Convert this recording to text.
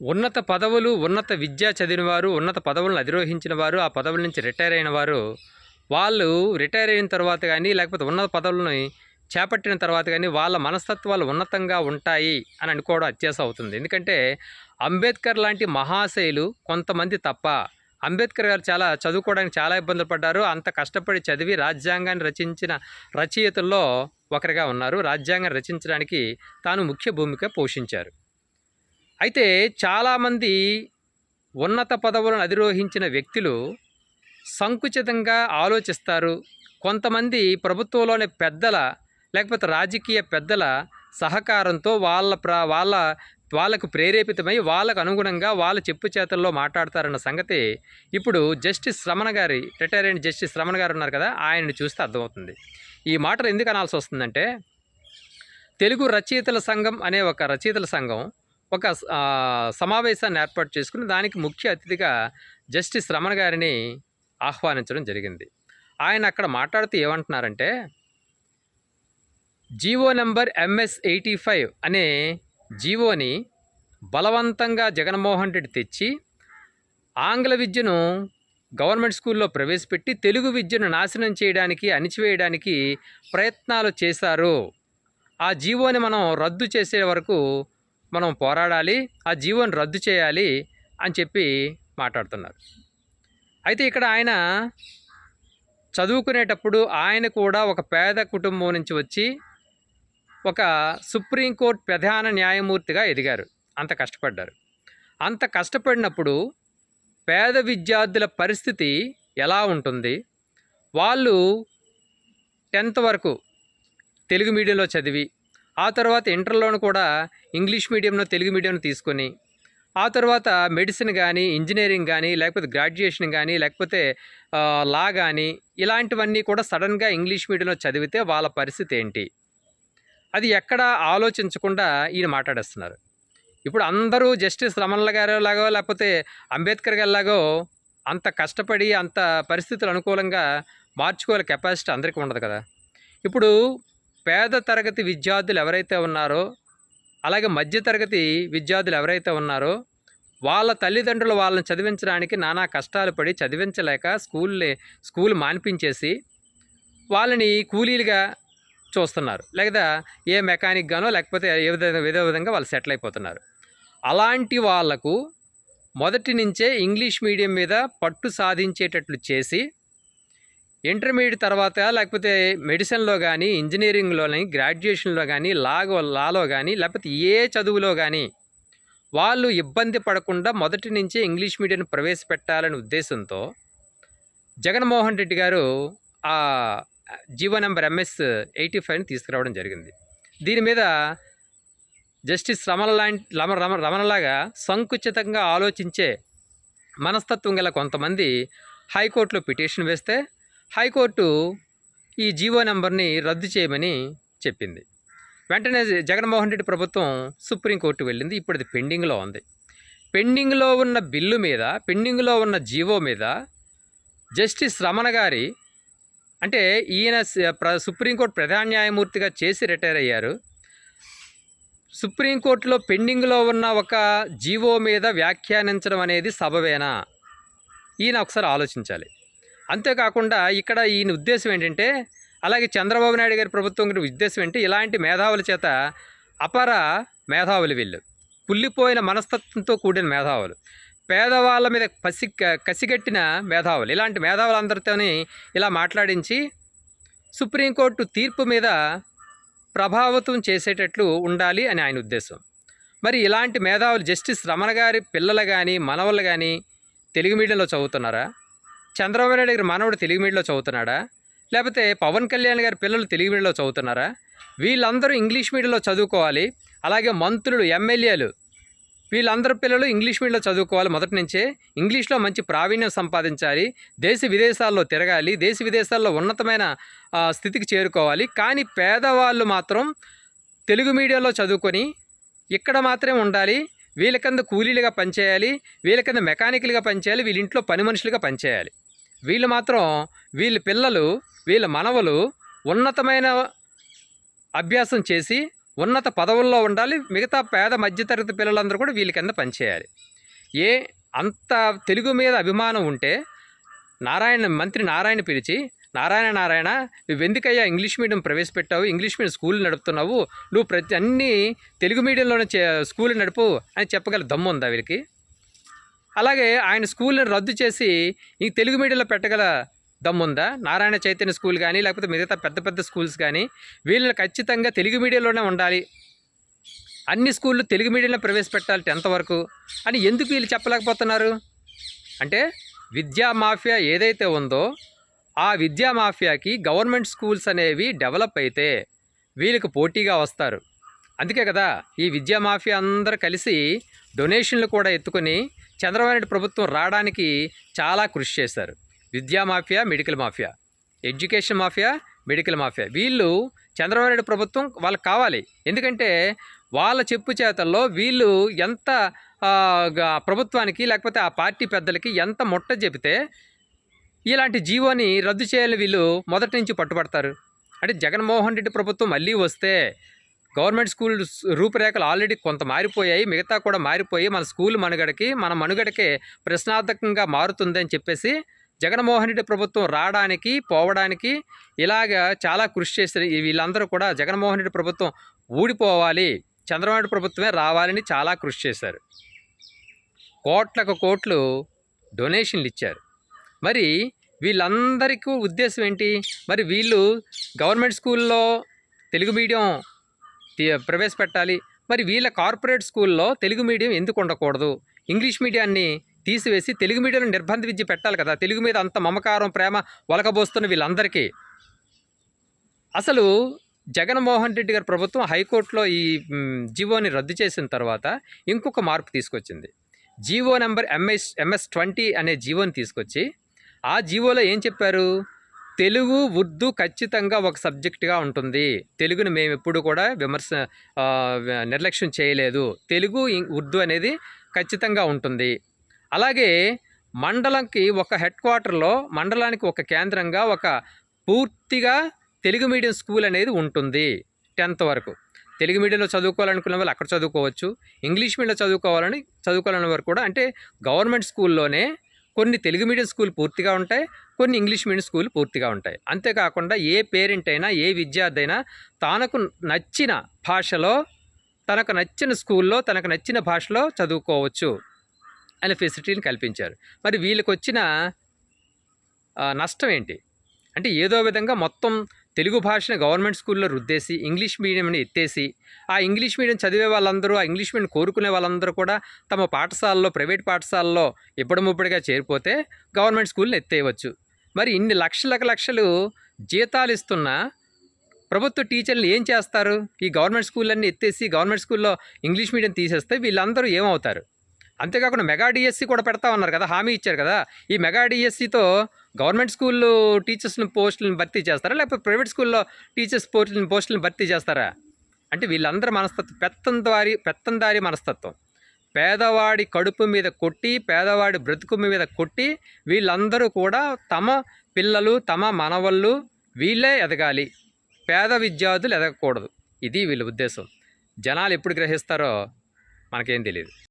ఉన్నత పదవులు ఉన్నత విద్య చదివిన వారు ఉన్నత పదవులను అధిరోహించిన వారు ఆ పదవుల నుంచి రిటైర్ అయిన వారు వాళ్ళు రిటైర్ అయిన తర్వాత కానీ లేకపోతే ఉన్నత పదవులని చేపట్టిన తర్వాత కానీ వాళ్ళ మనస్తత్వాలు ఉన్నతంగా ఉంటాయి అని అనుకోవడం అత్యాస అవుతుంది. ఎందుకంటే అంబేద్కర్ లాంటి మహాశైలు కొంతమంది తప్ప అంబేద్కర్ గారు చాలా చదువుకోవడానికి చాలా ఇబ్బందులు పడ్డారు. అంత కష్టపడి చదివి రాజ్యాంగాన్ని రచించిన రచయితల్లో ఒకరిగా ఉన్నారు. రాజ్యాంగాన్ని రచించడానికి తాను ముఖ్య భూమిక పోషించారు. అయితే చాలామంది ఉన్నత పదవులను అధిరోహించిన వ్యక్తులు సంకుచితంగా ఆలోచిస్తారు. కొంతమంది ప్రభుత్వంలోని పెద్దల లేకపోతే రాజకీయ పెద్దల సహకారంతో వాళ్ళ ప్ర వాళ్ళ వాళ్ళకు ప్రేరేపితమై వాళ్ళకు అనుగుణంగా వాళ్ళ చెప్పు చేతల్లో మాట్లాడతారన్న సంగతి ఇప్పుడు జస్టిస్ రమణ గారి రిటైర్ అయిన జస్టిస్ రమణ గారు ఉన్నారు కదా ఆయన్ని చూస్తే అర్థమవుతుంది. ఈ మాటలు ఎందుకు అనాల్సి వస్తుందంటే తెలుగు రచయితల సంఘం అనే ఒక రచయితల సంఘం ఒక సమావేశాన్ని ఏర్పాటు చేసుకుని దానికి ముఖ్య అతిథిగా జస్టిస్ రమణ గారిని ఆహ్వానించడం జరిగింది. ఆయన అక్కడ మాట్లాడుతూ ఏమంటున్నారంటే GO number MS eighty five అనే జీవోని బలవంతంగా జగన్మోహన్ రెడ్డి తెచ్చి ఆంగ్ల విద్యను గవర్నమెంట్ స్కూల్లో ప్రవేశపెట్టి తెలుగు విద్యను నాశనం చేయడానికి అణిచివేయడానికి ప్రయత్నాలు చేశారు. ఆ జీవోని మనం రద్దు చేసే వరకు మనం పోరాడాలి ఆ జీవోని రద్దు చేయాలి అని చెప్పి మాట్లాడుతున్నారు. అయితే ఇక్కడ ఆయన చదువుకునేటప్పుడు ఆయన కూడా ఒక పేద కుటుంబం నుంచి వచ్చి ఒక సుప్రీంకోర్టు ప్రధాన న్యాయమూర్తిగా ఎదిగారు. అంత కష్టపడ్డారు. అంత కష్టపడినప్పుడు పేద విద్యార్థుల పరిస్థితి ఎలా ఉంటుంది? వాళ్ళు టెన్త్ వరకు తెలుగు మీడియంలో చదివి ఆ తర్వాత ఇంటర్లోను కూడా ఇంగ్లీష్ మీడియంలో తెలుగు మీడియం తీసుకొని ఆ తర్వాత మెడిసిన్ కానీ ఇంజనీరింగ్ కానీ లేకపోతే గ్రాడ్యుయేషన్ కానీ లేకపోతే లా కానీ ఇలాంటివన్నీ కూడా సడన్గా ఇంగ్లీష్ మీడియంలో చదివితే వాళ్ళ పరిస్థితి ఏంటి? అది ఎక్కడ ఆలోచించకుండా ఈయన మాట్లాడేస్తున్నారు. ఇప్పుడు అందరూ జస్టిస్ రమణల గారు లాగో లేకపోతే అంబేద్కర్ గారి లాగో అంత కష్టపడి అంత పరిస్థితులు అనుకూలంగా మార్చుకోవాలి కెపాసిటీ అందరికీ ఉండదు కదా. ఇప్పుడు పేద తరగతి విద్యార్థులు ఎవరైతే ఉన్నారో అలాగే మధ్యతరగతి విద్యార్థులు ఎవరైతే ఉన్నారో వాళ్ళ తల్లిదండ్రులు వాళ్ళని చదివించడానికి నానా కష్టాలు పడి చదివించలేక స్కూల్లే స్కూల్ మాన్పించేసి వాళ్ళని కూలీలుగా చూస్తున్నారు. లేదా ఏ మెకానిక్ గానో లేకపోతే ఏ విధంగా ఏదో విధంగా వాళ్ళు సెటిల్ అయిపోతున్నారు. అలాంటి వాళ్ళకు మొదటి నుంచే ఇంగ్లీష్ మీడియం మీద పట్టు సాధించేటట్లు చేసి ఇంటర్మీడియట్ తర్వాత లేకపోతే మెడిసిన్లో కానీ ఇంజనీరింగ్లో కానీ గ్రాడ్యుయేషన్లో కానీ లాగో లాలో కానీ లేకపోతే ఏ చదువులో కానీ వాళ్ళు ఇబ్బంది పడకుండా మొదటి నుంచే ఇంగ్లీష్ మీడియం ప్రవేశపెట్టాలనే ఉద్దేశంతో జగన్మోహన్ రెడ్డి గారు ఆ జీవో నెంబర్ ఎంఎస్ ఎయిటీ ఫైవ్ని తీసుకురావడం జరిగింది. దీని మీద జస్టిస్ రమణ లాంటి రమ రమ రమణలాగా సంకుచితంగా ఆలోచించే మనస్తత్వం గల కొంతమంది హైకోర్టులో పిటిషన్ వేస్తే హైకోర్టు ఈ జీవో నెంబర్ని రద్దు చేయమని చెప్పింది. వెంటనే జగన్మోహన్ రెడ్డి ప్రభుత్వం సుప్రీంకోర్టు వెళ్ళింది. ఇప్పుడు అది పెండింగ్లో ఉంది. పెండింగ్లో ఉన్న బిల్లు మీద పెండింగ్లో ఉన్న జీవో మీద జస్టిస్ రమణ గారి అంటే ఈయన సుప్రీంకోర్టు ప్రధాన న్యాయమూర్తిగా చేసి రిటైర్ అయ్యారు. సుప్రీంకోర్టులో పెండింగ్లో ఉన్న ఒక జీవో మీద వ్యాఖ్యానించడం అనేది సబవేనా ఈయన ఒకసారి ఆలోచించాలి. అంతేకాకుండా ఇక్కడ ఈయన ఉద్దేశం ఏంటంటే అలాగే చంద్రబాబు నాయుడు గారి ప్రభుత్వం గారి ఉద్దేశం ఏంటి ఇలాంటి మేధావుల చేత అపర మేధావులు వీళ్ళు. కుళ్ళిపోయిన మనస్తత్వంతో కూడిన మేధావులు. పేదవాళ్ళ మీద పసి కసిగట్టిన మేధావులు. ఇలాంటి మేధావులందరితోని ఇలా మాట్లాడించి సుప్రీంకోర్టు తీర్పు మీద ప్రభావితం చేసేటట్లు ఉండాలి అని ఆయన ఉద్దేశం. మరి ఇలాంటి మేధావులు జస్టిస్ రమణ గారి పిల్లలు కానీ మనవలు కానీ తెలుగు మీడియంలో చదువుతున్నారా? చంద్రబాబు నాయుడు గారి మనవడు తెలుగు మీడియంలో చదువుతున్నాడా? లేకపోతే పవన్ కళ్యాణ్ గారి పిల్లలు తెలుగు మీడియంలో చదువుతున్నారా? వీళ్ళందరూ ఇంగ్లీష్ మీడియంలో చదువుకోవాలి. అలాగే మంత్రులు ఎమ్మెల్యేలు వీళ్ళందరి పిల్లలు ఇంగ్లీష్ మీడియంలో చదువుకోవాలి. మొదటి నుంచే ఇంగ్లీష్లో మంచి ప్రావీణ్యం సంపాదించాలి. దేశ విదేశాల్లో తిరగాలి. దేశ విదేశాల్లో ఉన్నతమైన స్థితికి చేరుకోవాలి. కానీ పేదవాళ్ళు మాత్రం తెలుగు మీడియంలో చదువుకొని ఇక్కడ మాత్రమే ఉండాలి. వీళ్ళ కింద కూలీలుగా పనిచేయాలి. వీళ్ళ కింద మెకానికల్గా పనిచేయాలి. వీళ్ళ ఇంట్లో పని మనుషులుగా పనిచేయాలి. వీళ్ళు మాత్రం వీళ్ళ పిల్లలు వీళ్ళ మనవలు ఉన్నతమైన అభ్యాసం చేసి ఉన్నత పదవుల్లో ఉండాలి. మిగతా పేద మధ్యతరగతి పిల్లలందరూ కూడా వీళ్ళ కింద పనిచేయాలి. ఏ అంత తెలుగు మీద అభిమానం ఉంటే నారాయణ మంత్రి నారాయణ పిలిచి నారాయణ నారాయణ నువ్వు ఎందుకయ్యా ఇంగ్లీష్ మీడియం ప్రవేశపెట్టావు? ఇంగ్లీష్ మీడియం స్కూల్ నడుపుతున్నావు? నువ్వు ప్రతి అన్ని తెలుగు మీడియంలోనే చే స్కూల్ నడుపు అని చెప్పగల దమ్ము ఉందా వీళ్ళకి? అలాగే ఆయన స్కూల్ని రద్దు చేసి ఈ తెలుగు మీడియంలో పెట్టగల దమ్ముందా? నారాయణ చైతన్య స్కూల్ కానీ లేకపోతే మిగతా పెద్ద పెద్ద స్కూల్స్ కానీ వీళ్ళని ఖచ్చితంగా తెలుగు మీడియంలోనే ఉండాలి. అన్ని స్కూళ్ళు తెలుగు మీడియంలో ప్రవేశపెట్టాలి టెన్త్ వరకు అని ఎందుకు వీళ్ళు చెప్పలేకపోతున్నారు? అంటే విద్యా మాఫియా ఏదైతే ఉందో ఆ విద్యా మాఫియాకి గవర్నమెంట్ స్కూల్స్ అనేవి డెవలప్ అయితే వీళ్ళకి పోటీగా వస్తారు. అందుకే కదా ఈ విద్యా మాఫియా అందరూ కలిసి డొనేషన్లు కూడా ఎత్తుకొని చంద్రబాబు నాయుడు ప్రభుత్వం రావడానికి చాలా కృషి చేశారు. విద్యా mafia medical mafia education mafia medical mafia. వీళ్ళు చంద్రబాబు నాయుడు ప్రభుత్వం వాళ్ళకి కావాలి. ఎందుకంటే వాళ్ళ చెప్పు చేతల్లో వీళ్ళు ఎంత ప్రభుత్వానికి లేకపోతే ఆ పార్టీ పెద్దలకి ఎంత ముట్ట చెబితే ఇలాంటి జీవోని రద్దు చేయాలని వీళ్ళు మొదటి నుంచి పట్టుబడతారు. అంటే జగన్మోహన్ రెడ్డి ప్రభుత్వం మళ్ళీ వస్తే గవర్నమెంట్ స్కూల్ రూపురేఖలు ఆల్రెడీ కొంత మారిపోయాయి మిగతా కూడా మారిపోయి మన స్కూల్ మనుగడకి మన మనుగడకే ప్రశ్నార్థకంగా మారుతుందని చెప్పేసి జగన్మోహన్ రెడ్డి ప్రభుత్వం రావడానికి పోవడానికి ఇలాగ చాలా కృషి చేసిన వీళ్ళందరూ కూడా జగన్మోహన్ రెడ్డి ప్రభుత్వం ఊడిపోవాలి చంద్రబాబు ప్రభుత్వమే రావాలని చాలా కృషి చేశారు. కోట్లకు కోట్లు డొనేషన్లు ఇచ్చారు. మరి వీళ్ళందరికీ ఉద్దేశం ఏంటి? మరి వీళ్ళు గవర్నమెంట్ స్కూల్లో తెలుగు మీడియం ప్రవేశపెట్టాలి. మరి వీళ్ళ కార్పొరేట్ స్కూల్లో తెలుగు మీడియం ఎందుకు ఉండకూడదు? ఇంగ్లీష్ మీడియాన్ని తీసివేసి తెలుగు మీడియంలో నిర్బంధ విద్య పెట్టాలి కదా. తెలుగు మీద అంత మమకారం ప్రేమ ఒలకబోస్తున్న వీళ్ళందరికీ. అసలు జగన్మోహన్ రెడ్డి గారి ప్రభుత్వం హైకోర్టులో ఈ జీవోని రద్దు చేసిన తర్వాత ఇంకొక మార్పు తీసుకొచ్చింది. GO number MS MS twenty అనే జీవోని తీసుకొచ్చి ఆ జీవోలో ఏం చెప్పారు? తెలుగు ఉర్దూ ఖచ్చితంగా ఒక సబ్జెక్టుగా ఉంటుంది. తెలుగుని మేము ఎప్పుడు కూడా విమర్శ నిర్లక్ష్యం చేయలేదు. తెలుగు ఉర్దూ అనేది ఖచ్చితంగా ఉంటుంది. అలాగే మండలంకి ఒక హెడ్ క్వార్టర్లో మండలానికి ఒక కేంద్రంగా ఒక పూర్తిగా తెలుగు మీడియం స్కూల్ అనేది ఉంటుంది టెన్త్ వరకు. తెలుగు మీడియంలో చదువుకోవాలనుకున్న వాళ్ళు అక్కడ చదువుకోవచ్చు. ఇంగ్లీష్ మీడియంలో చదువుకోవాలని చదువుకోవాలని వారు కూడా అంటే గవర్నమెంట్ స్కూల్లోనే కొన్ని తెలుగు మీడియం స్కూల్ పూర్తిగా ఉంటాయి కొన్ని ఇంగ్లీష్ మీడియం స్కూల్ పూర్తిగా ఉంటాయి. అంతేకాకుండా ఏ పేరెంట్ అయినా ఏ విద్యార్థి అయినా తనకు నచ్చిన భాషలో తనకు నచ్చిన స్కూల్లో తనకు నచ్చిన భాషలో చదువుకోవచ్చు అనే ఫెసిలిటీని కల్పించారు. మరి వీళ్ళకి వచ్చిన నష్టం ఏంటి? అంటే ఏదో విధంగా మొత్తం తెలుగు భాషను గవర్నమెంట్ స్కూల్లో రుద్దేసి ఇంగ్లీష్ మీడియంని ఎత్తేసి ఆ ఇంగ్లీష్ మీడియం చదివే వాళ్ళందరూ ఆ ఇంగ్లీష్ మీడియం కోరుకునే వాళ్ళందరూ కూడా తమ పాఠశాలలో ప్రైవేట్ పాఠశాలలో ఇప్పటిముప్పటిగా చేరిపోతే గవర్నమెంట్ స్కూల్ని ఎత్తేయవచ్చు. మరి ఇన్ని లక్షలకు లక్షలు జీతాలు ఇస్తున్న ప్రభుత్వ టీచర్లు ఏం చేస్తారు? ఈ గవర్నమెంట్ స్కూళ్ళన్నీ ఎత్తేసి గవర్నమెంట్ స్కూల్లో ఇంగ్లీష్ మీడియం తీసేస్తే వీళ్ళందరూ ఏమవుతారు? అంతేకాకుండా మెగా డిఎస్సి కూడా పెడతా ఉన్నారు కదా హామీ ఇచ్చారు కదా ఈ మెగా డిఎస్సితో గవర్నమెంట్ స్కూల్లో టీచర్స్ని పోస్టులను భర్తీ చేస్తారా లేకపోతే ప్రైవేట్ స్కూల్లో టీచర్స్ పోస్టులను పోస్టులను భర్తీ చేస్తారా? అంటే వీళ్ళందరి మనస్తత్వం పెత్తందారి పెత్తందారి మనస్తత్వం. పేదవాడి కడుపు మీద కొట్టి పేదవాడి బ్రతుకు మీద కొట్టి వీళ్ళందరూ కూడా తమ పిల్లలు తమ మనవళ్ళు వీళ్ళే ఎదగాలి. పేద విద్యార్థులు ఎదగకూడదు. ఇది వీళ్ళ ఉద్దేశం. జనాలు ఎప్పుడు గ్రహిస్తారో మనకేం తెలియదు